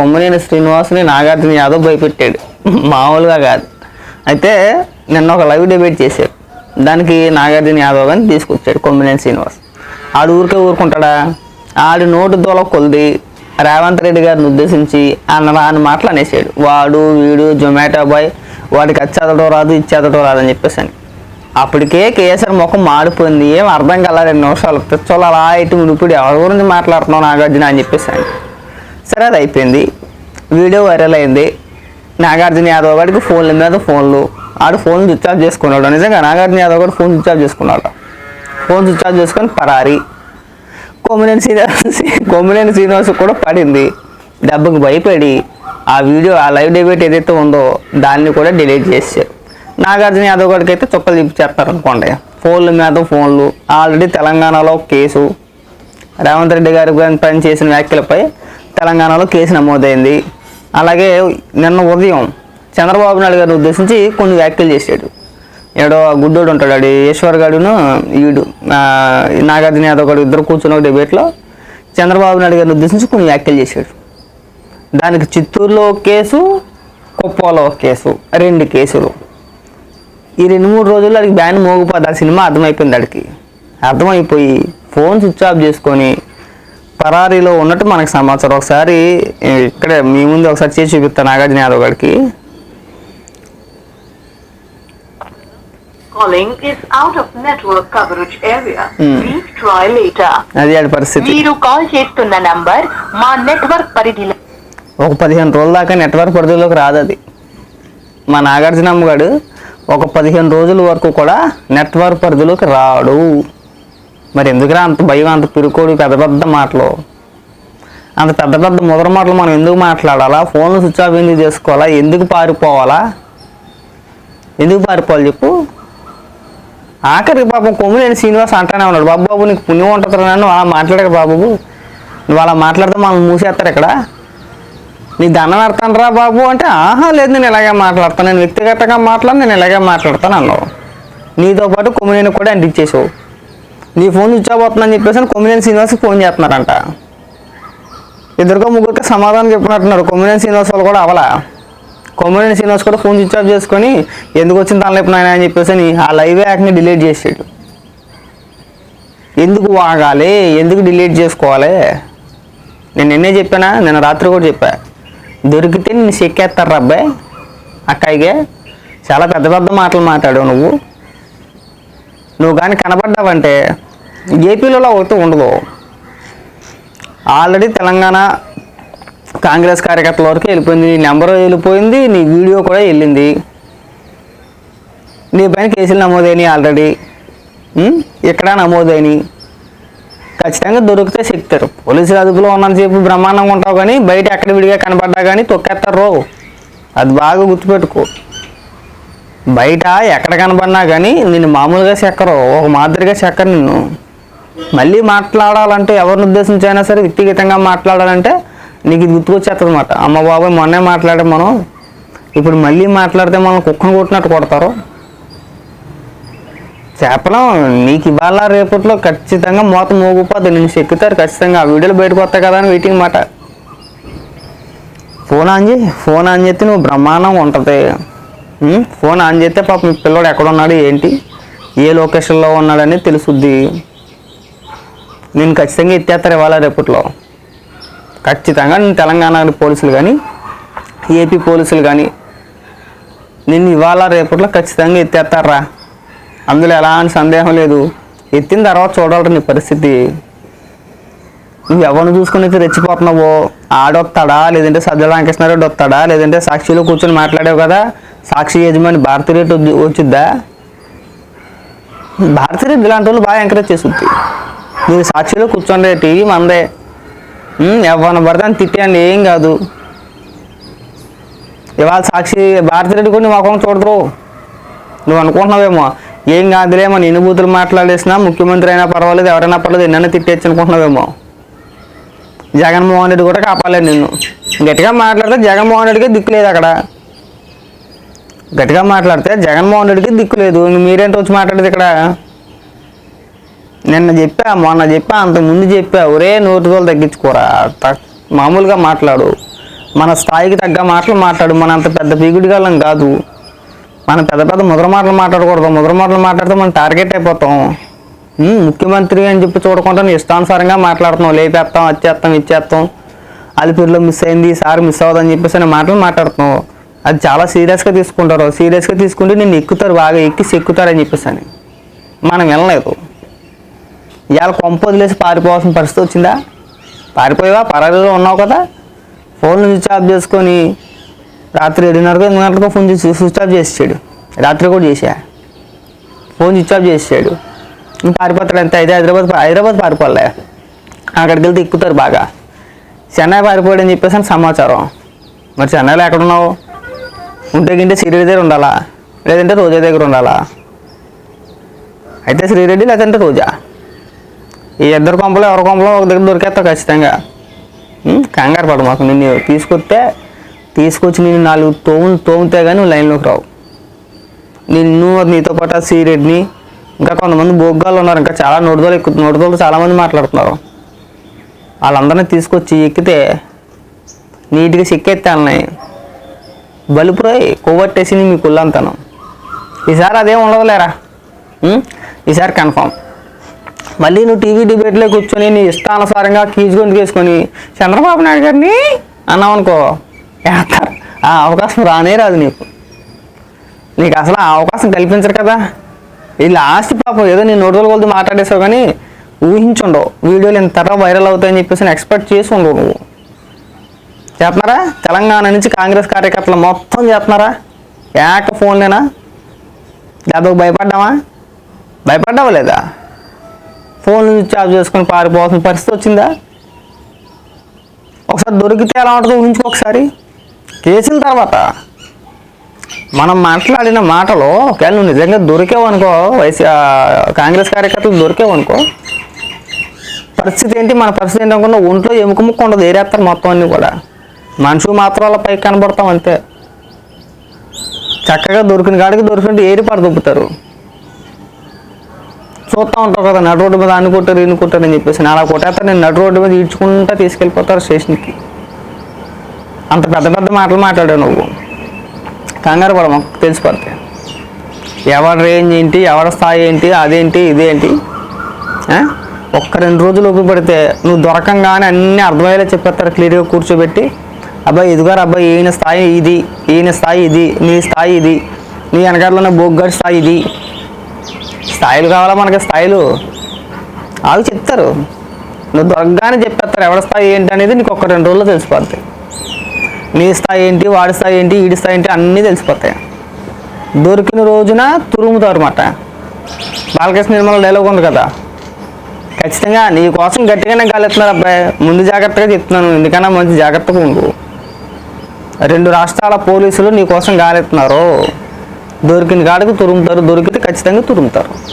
కొమ్మనేని శ్రీనివాస్ని నాగార్జున యాదవ్ భయపెట్టాడు. మామూలుగా కాదు. అయితే నిన్న ఒక లైవ్ డిబేట్ చేశారు. దానికి నాగార్జున యాదవ్ గారిని తీసుకొచ్చాడు కొమ్మనేని శ్రీనివాస్. ఆడు ఊరికే ఊరుకుంటాడా? ఆడి నోటు దూల కొలిది రేవంత్ రెడ్డి గారిని ఉద్దేశించి అన్న రాని మాటలు అనేసాడు వాడు వీడు జొమాటో బాయ్ వాడికి అది రాదు ఇది రాదు అని చెప్పేసి అని అప్పటికే కేసరి ముఖం మాడిపోయింది ఏం అర్థం కల రెండు నిమిషాలు. తెచ్చోళ్ళు అలా ఇటు మునిపిడి ఎవరి గురించి మాట్లాడుతున్నావు నాగార్జున అని చెప్పేసి సరే అది అయిపోయింది. వీడియో వైరల్ అయింది. నాగార్జున యాదవ్ గారికి ఫోన్ల మీద ఫోన్లు. ఆడు ఫోన్ స్విచ్ ఆఫ్ చేసుకున్నాడు. నిజంగా Nagarjuna Yadav garu phone switch off చేసుకున్నాడు. ఫోన్ స్విచ్ ఆఫ్ చేసుకొని పరారి. కొమ్మినేని శ్రీనివాస్ కొమ్మినేని శ్రీనివాస్ కూడా పడింది. డబ్బుకి భయపడి ఆ వీడియో ఆ లైవ్ డెబేట్ ఏదైతే ఉందో దాన్ని కూడా డిలీట్ చేశారు నాగార్జున యాదవ్ గారికి అయితే చుక్కలు చూపించేస్తారు అనుకోండి. ఫోన్ల మీద ఫోన్లు. ఆల్రెడీ తెలంగాణలో కేసు. రేవంత్ రెడ్డి గారి పనిచేసిన పని చేసిన వ్యాఖ్యలపై తెలంగాణలో కేసు నమోదైంది. అలాగే నిన్న ఉదయం చంద్రబాబు నాయుడు గారిని ఉద్దేశించి కొన్ని వ్యాఖ్యలు చేశాడు. ఏడో గుడ్డోడు ఉంటాడు ఆడు ఈశ్వర్ గాడును ఈడు నాగార్జున యాదవ్ గారు ఇద్దరు కూర్చున్న ఒక డిబేట్లో చంద్రబాబు నాయుడు గారిని ఉద్దేశించి కొన్ని వ్యాఖ్యలు చేశాడు. దానికి చిత్తూరులో ఒక కేసు కుప్పలో ఒక కేసు రెండు కేసులు. ఈ రెండు మూడు రోజుల్లో అడిగి బ్యాన్ మోగిపోద్ది ఆ సినిమా అర్థమైపోయింది అడికి అర్థమైపోయి ఫోన్ స్విచ్ ఆఫ్ చేసుకొని పరారీలో ఉన్నట్టు మనకు సమాచారం. ఒకసారి ఇక్కడ మీ ముందు ఒకసారి చేసి చూపిస్తాను నాగార్జున యాదవ్ గారికి. Calling is out of network coverage area. Hmm. అది పరిస్థితి. మీరు కాల్ చేస్తున్న నంబర్ మా నెట్వర్క్ పరిధిలో ఒక పదిహేను రోజుల దాకా నెట్వర్క్ పరిధిలోకి రాదు అది. మా నాగార్జునమ్మ గారు ఒక పదిహేను రోజుల వరకు కూడా నెట్వర్క్ పరిధిలోకి రాడు. మరి ఎందుకురా అంత భయం అంత పిరుకోడు పెద్ద పెద్ద మాటలు? అంత పెద్ద పెద్ద ముదర మాటలు మనం ఎందుకు మాట్లాడాలా? ఫోన్ స్విచ్ ఆఫ్ ఎందుకు చేసుకోవాలా? ఎందుకు పారిపోవాలా? ఎందుకు పారిపోవాలి చెప్పు. ఆఖరికి పాపం కొమ్మినేని శ్రీనివాస్ అంటానే ఉన్నాడు. బాబు బాబు నీకు పుణ్యం ఉంటుంది నన్ను. అలా మాట్లాడక బాబు. నువ్వు అలా మాట్లాడితే మనం మూసేస్తారు ఇక్కడ. నీ దండం పెడతాను రా బాబు అంటే ఆహా లేదు నేను ఇలాగే మాట్లాడతాను. నేను వ్యక్తిగతంగా మాట్లాడి నేను ఇలాగే మాట్లాడతాను అన్నావు. నీతో పాటు కొమ్మినేని కూడా అంటించేసావు. నీ ఫోన్ స్విచ్ ఆఫ్ అవుతుందని చెప్పేసి కొమ్మినేని శ్రీనివాస్కి ఫోన్ చేస్తున్నారంట. ఇద్దరికో ముగ్గురికి సమాధానం చెప్పినట్టున్నారు. కొమ్మినేని శ్రీనివాస్ వాళ్ళు కూడా అవలా కొమ్మినేని శ్రీనివాస్ కూడా ఫోన్ స్విచ్ ఆఫ్ చేసుకొని ఎందుకు వచ్చిన తనలేపు నాయన అని చెప్పేసి ఆ లైవ్ యాక్ని డిలీట్ చేసాడు. ఎందుకు వాగాలి ఎందుకు డిలీట్ చేసుకోవాలి? నేను నిన్నే చెప్పానా? నేను రాత్రి కూడా చెప్పా. దొరికితే నేను చెక్కేస్తారు అబ్బాయి? అక్కాయిగే? చాలా పెద్ద పెద్ద మాటలు మాట్లాడావు నువ్వు. నువ్వు కానీ కనబడ్డావంటే ఏపీలో ఒకటి ఉండదు. ఆల్రెడీ తెలంగాణ కాంగ్రెస్ కార్యకర్తల వరకు వెళ్ళిపోయింది నీ నెంబర్ వెళ్ళిపోయింది నీ వీడియో కూడా వెళ్ళింది. నీ పైన కేసులు నమోదైనవి ఆల్రెడీ. ఇక్కడ నమోదైనవి ఖచ్చితంగా దొరికితే చెప్తారు. పోలీసులు అదుపులో ఉన్నంతసేపు బ్రహ్మాండంగా ఉంటావు కానీ బయట ఎక్కడ విడిగా కనబడ్డా కానీ తొక్కేస్తారు అది బాగా గుర్తుపెట్టుకో. బయట ఎక్కడ కనపడినా కానీ నిన్ను మామూలుగా చెక్కరు. ఒక మాదిరిగా చెక్కరు నిన్ను. మళ్ళీ మాట్లాడాలంటే ఎవరిని ఉద్దేశించైనా సరే వ్యక్తిగతంగా మాట్లాడాలంటే నీకు ఇది గుర్తుకొచ్చేస్తుంది అనమాట అమ్మ బాబాయ్ మొన్నే మాట్లాడే మనం. ఇప్పుడు మళ్ళీ మాట్లాడితే మనం కుక్కను కొట్టినట్టు కొడతారు. చెప్పలేం నీకు ఇవాళ రేపట్లో ఖచ్చితంగా మూత మోగిపోద్ది. నేను చెక్కుతారు ఖచ్చితంగా. ఆ వీడియోలు బయటకు వస్తాయి కదా అని వెయిటింగ్ మాట. ఫోన్ ఆన్ చేయి. ఫోన్ ఆన్ చేస్తే నువ్వు బ్రహ్మాండంగా ఉంటుంది. ఫోన్ ఆన్ చేస్తే పాపం మీ పిల్లోడు ఎక్కడ ఉన్నాడు ఏంటి? ఏ లొకేషన్లో ఉన్నాడని తెలుసుద్ది. నేను ఖచ్చితంగా ఎత్తేస్తారు ఇవాళ రేపట్లో. ఖచ్చితంగా నేను తెలంగాణ పోలీసులు కానీ ఏపీ పోలీసులు కానీ నేను ఇవాళ రేపట్లో ఖచ్చితంగా ఎత్తేస్తారా? అందులో ఎలాంటి సందేహం లేదు. ఎత్తిన తర్వాత చూడాలి నీ పరిస్థితి. నువ్వు ఎవరిని చూసుకుని అయితే రెచ్చిపోతున్నావో? ఆడొస్తాడా లేదంటే సజ్జ రామకృష్ణారెడ్డి వస్తాడా? లేదంటే సాక్షిలో కూర్చొని మాట్లాడావు కదా? సాక్షి యజమాని భారతీ రేట్ వచ్చిద్దా? భారతిరెడ్డి ఇలాంటి వాళ్ళు బాగా ఎంకరేజ్ చేస్తుంది మీరు సాక్షిలో కూర్చోండి టీవీ మందే. ఉమ్, ఎవరిని అని తిట్టేయండి ఏం కాదు. ఇవాళ సాక్షి భారతిరెడ్డి కూడా నీ ముఖం చూడరు నువ్వు అనుకుంటున్నావేమో? ఏం కాదులేమో నేను బూతులు మాట్లాడేసినా ముఖ్యమంత్రి అయినా పర్వాలేదు ఎవరైనా పర్వాలేదు ఎన్నైనా తిట్టేచ్చు అనుకుంటున్నావేమో జగన్మోహన్ రెడ్డి కూడా కాపాలేదు నిన్ను. గట్టిగా మాట్లాడితే జగన్మోహన్ రెడ్డికి దిక్కు లేదు అక్కడ. గట్టిగా మాట్లాడితే జగన్మోహన్ రెడ్డికి దిక్కు లేదు. మీరేంటి వచ్చి మాట్లాడేది ఇక్కడ? నిన్న చెప్పా మొన్న చెప్పా అంతకుముందు ముందు చెప్పా. ఒరే నోటుదోలు తగ్గించుకోరా. మామూలుగా మాట్లాడు. మన స్థాయికి తగ్గ మాటలు మాట్లాడు. మన అంత పెద్ద పీగుడిగాలం కాదు. మనం పెద్ద పెద్ద ముద్ర మాటలు మాట్లాడకూడదు. ముద్ర మాటలు మాట్లాడితే మనం టార్గెట్ అయిపోతాం. ముఖ్యమంత్రి అని చెప్పి చూడకుండా ఇష్టానుసారంగా మాట్లాడుతున్నావు. లేపేస్తాం వచ్చేస్తాం ఇచ్చేస్తాం అలిపిరిలో మిస్ అయింది ఈసారి మిస్ అవ్వదని చెప్పేసి అనే మాటలు మాట్లాడుతున్నాం అది చాలా సీరియస్గా తీసుకుంటారు. సీరియస్గా తీసుకుంటే నేను ఎక్కుతారు బాగా ఎక్కి ఎక్కుతారని చెప్పేసి అని. మనం వినలేదు. ఇవాళ కొంప వదిలేసి పారిపోవాల్సిన పరిస్థితి వచ్చిందా? పారిపోయావా? పరారీలో ఉన్నావు కదా. ఫోన్ స్విచ్ ఆఫ్ చేసుకొని రాత్రి ఏడున్నరకు ఎనిమిది గంటలకు ఫోన్ స్విచ్ ఆఫ్ చేసాడు రాత్రి కూడా చేసా ఫోన్ స్విచ్ ఆఫ్ చేసాడు పారిపోతాడు అంతే. అయితే హైదరాబాద్ హైదరాబాద్ పారిపోలే అక్కడికి వెళ్తే ఎక్కుతారు బాగా. చెన్నై పారిపోయాడు అని చెప్పేసి సమాచారం. మరి చెన్నైలో ఎక్కడున్నావు ఉంటే గింటే శ్రీరెడ్డి దగ్గర ఉండాలా? లేదంటే రోజా దగ్గర ఉండాలా? అయితే శ్రీరెడ్డి లేదంటే రోజా. ఈ ఇద్దరు కొంపలు ఎవరి కొంపలో ఒక దగ్గర దొరికేస్తావు ఖచ్చితంగా. కంగారు పడు మాకు. నిన్ను తీసుకొస్తే తీసుకొచ్చి నేను నాలుగు తోము తోమితే కానీ నువ్వు లైన్లోకి రావు. నిన్ను నీతో పాటు ఆ సీరెడ్ని ఇంకా కొంతమంది బొగ్గాలు ఉన్నారు. ఇంకా చాలా నోటిదోలు ఎక్కు నోటిదోలు చాలామంది మాట్లాడుతున్నారు. వాళ్ళందరినీ తీసుకొచ్చి ఎక్కితే నీట్గా చెక్కెత్తాలని బలుపురాయి కొవ్వట్టేసింది మీ కుళ్ళంతనం ఈసారి అదేం ఉండదులేరా? ఈసారి కన్ఫామ్. మళ్ళీ నువ్వు టీవీ డిబేట్లో కూర్చొని నీ ఇష్టానుసారంగా కీచుకొని తీసుకొని చంద్రబాబు నాయుడు గారిని అన్నావు అనుకో వేస్తారు ఆ అవకాశం రానే రాదు నీకు. నీకు అసలు ఆ అవకాశం కల్పించరు కదా. ఈ లాస్ట్ పాపం ఏదో నేను నోటి కొలది మాట్లాడేసావు కానీ ఊహించుండవు. వీడియోలు ఇంత వైరల్ అవుతాయని చెప్పేసి నేను ఎక్స్పెక్ట్ చేసి ఉండవు నువ్వు. చేస్తున్నారా? తెలంగాణ నుంచి కాంగ్రెస్ కార్యకర్తలు మొత్తం చేస్తున్నారా? ఏక ఫోన్లేనా? లేదా భయపడ్డావా? భయపడ్డావా లేదా? ఫోన్ నుంచి ఆఫ్ చేసుకొని పారిపోవాల్సిన పరిస్థితి వచ్చిందా? ఒకసారి దొరికితే ఎలా ఉంటుందో ఊహించుకో ఒకసారి. కేసుల తర్వాత మనం మాట్లాడిన మాటలో ఒకవేళ నువ్వు నిజంగా దొరికావనుకో వైసీ కాంగ్రెస్ కార్యకర్తలు దొరికావనుకో పరిస్థితి ఏంటి? మన పరిస్థితి ఏంటి అనుకున్న ఒంట్లో ఎముక ముక్క ఉండదు ఏరేస్తారు మొత్తం అన్నీ కూడా. మనుషులు మాత్రం అలా పైకి కనబడతాం అంతే. చక్కగా దొరికిన కాడికి దొరికినట్టు ఏరి పడ చూస్తూ ఉంటారు కదా నడు రోడ్డు మీద అన్ని కొట్టారు ఇన్ని కొట్టారు అని చెప్పేసి అలా కొట్టేస్తా నేను నడు రోడ్డు మీద ఈడ్చుకుంటా తీసుకెళ్ళిపోతారు స్టేషన్కి. అంత పెద్ద పెద్ద మాటలు మాట్లాడావు నువ్వు. కంగారు పడ మాకు తెలిసిపోతాయి ఎవరి రేంజ్ ఏంటి ఎవరి స్థాయి ఏంటి అదేంటి ఇదేంటి? ఒక్క రెండు రోజులు ఉపయోగపడితే నువ్వు దొరకంగానే అన్నీ అర్థమయ్యేలా చెప్పేస్తారు క్లియర్గా కూర్చోబెట్టి. అబ్బాయి ఎదుగారు అబ్బాయి ఈయన స్థాయి ఇది ఈయన స్థాయి ఇది నీ స్థాయి ఇది నీ వెనకాల ఉన్న బొగ్గాడి స్థాయి ఇది. స్థాయిలు కావాలా మనకి? స్థాయిలు. అవి చెప్తారు. నువ్వు దొరకగానే చెప్పేస్తారు ఎవరి స్థాయి ఏంటి అనేది నీకు ఒక రెండు రోజుల్లో తెలిసిపోతాయి నీ స్థాయి ఏంటి వాడి స్థాయి ఏంటి ఈడి స్థాయి ఏంటి అన్నీ తెలిసిపోతాయి. దొరికిన రోజున తురుముతారు అన్నమాట బాలకృష్ణ నిర్మల డైలాగ్ ఉంది కదా. ఖచ్చితంగా నీ కోసం గట్టిగానే గాలెత్తున్నారు అబ్బాయి. ముందు జాగ్రత్తగా చెప్తున్నాను ఎందుకన్నా మంచి జాగ్రత్తగా ఉండు. రెండు రాష్ట్రాల పోలీసులు నీ కోసం గాలెత్తున్నారు దొరికిన కాడికి తురుముతారు దొరికితే ఖచ్చితంగా తురుముతారు.